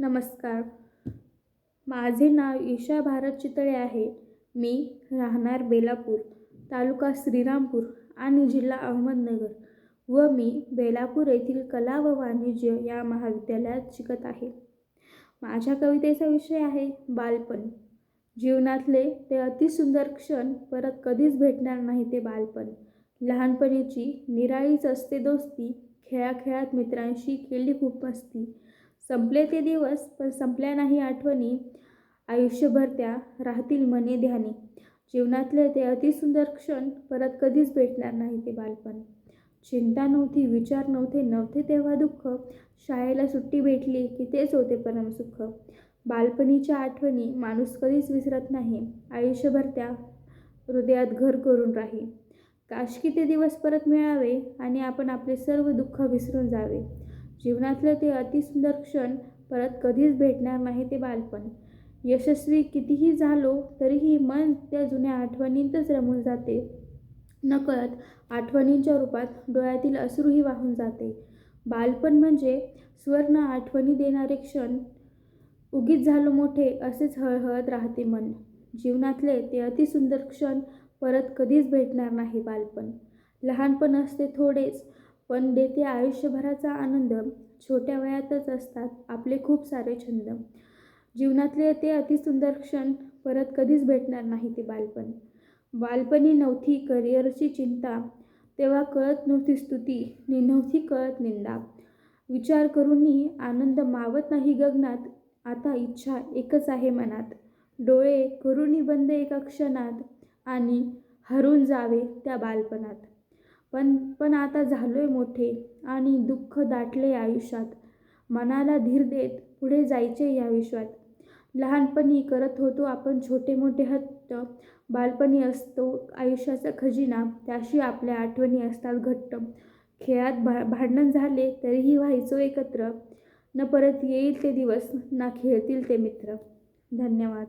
नमस्कार. माझे नाव ईशा भारत चितळे आहे. मी राहणार बेलापूर तालुका श्रीरामपूर आणि जिल्हा अहमदनगर व मी बेलापूर येथील कला व वाणिज्य या महाविद्यालयात शिकत आहे. माझ्या कवितेचा विषय आहे बालपण. जीवनातले ते अतिसुंदर क्षण परत कधीच भेटणार नाही ते बालपण. लहानपणीची निराळीच असते दोस्ती खेळाखेळात मित्रांशी केली खूप मस्ती संपले ते दिवस पण संपल्या नाही आठवणी. आयुष्यभर त्या राहतील मने ध्यानी. जीवनातले ते अतिसुंदर क्षण परत कधीच भेटणार नाही ते बालपण. चिंता नव्हती विचार नव्हते नव्हते तेव्हा दुःख. शाळेला सुट्टी भेटली की तेच होते परमसुख बालपणीच्या आठवणी माणूस कधीच विसरत नाही. आयुष्यभर त्या हृदयात घर करून राही काशकी ते दिवस परत मिळावे आणि आपण आपले सर्व दुःख विसरून जावे. जीवनातलं ते अतिसुंदर क्षण परत कधीच भेटणार नाही ते बालपण. यशस्वी कितीही झालो तरीही मन त्या जुन्या आठवणींतच रमून जाते. नकळत आठवणींच्या रूपात डोळ्यातील अश्रूही वाहून जाते. बालपण म्हणजे स्वर्ण आठवणी देणारे क्षण. उगीच झालो मोठे असेच हळहळत राहते मन. जीवनातले ते अतिसुंदर क्षण परत कधीच भेटणार नाही बालपण. लहानपण असते थोडेच पण देते आयुष्यभराचा आनंद. छोट्या वयातच असतात आपले खूप सारे छंद. जीवनातले ते अतिसुंदर क्षण परत कधीच भेटणार नाही ते बालपण. बालपणी नव्हती करिअरची चिंता. तेव्हा कळत नव्हती स्तुती. नि नव्हती कळत निंदा. विचार करूनही आनंद मावत नाही गगनात. आता इच्छा एकच आहे मनात. डोळे करूनही बंद एका क्षणात आणि हरून जावे त्या बालपणात. पण पण आता झालो आहे मोठे आणि दुःख दाटले आयुष्यात. मनाला धीर देत पुढे जायचे या विश्वात. लहानपणी करत होतो आपण छोटे मोठे हट्ट. बालपणी असतो आयुष्याचा खजिना त्याशी आपल्या आठवणी असतात घट्ट. खेळात भा भांडण झाले तरीही व्हायचो एकत्र. न परत येईल ते दिवस ना खेळतील ते मित्र. धन्यवाद.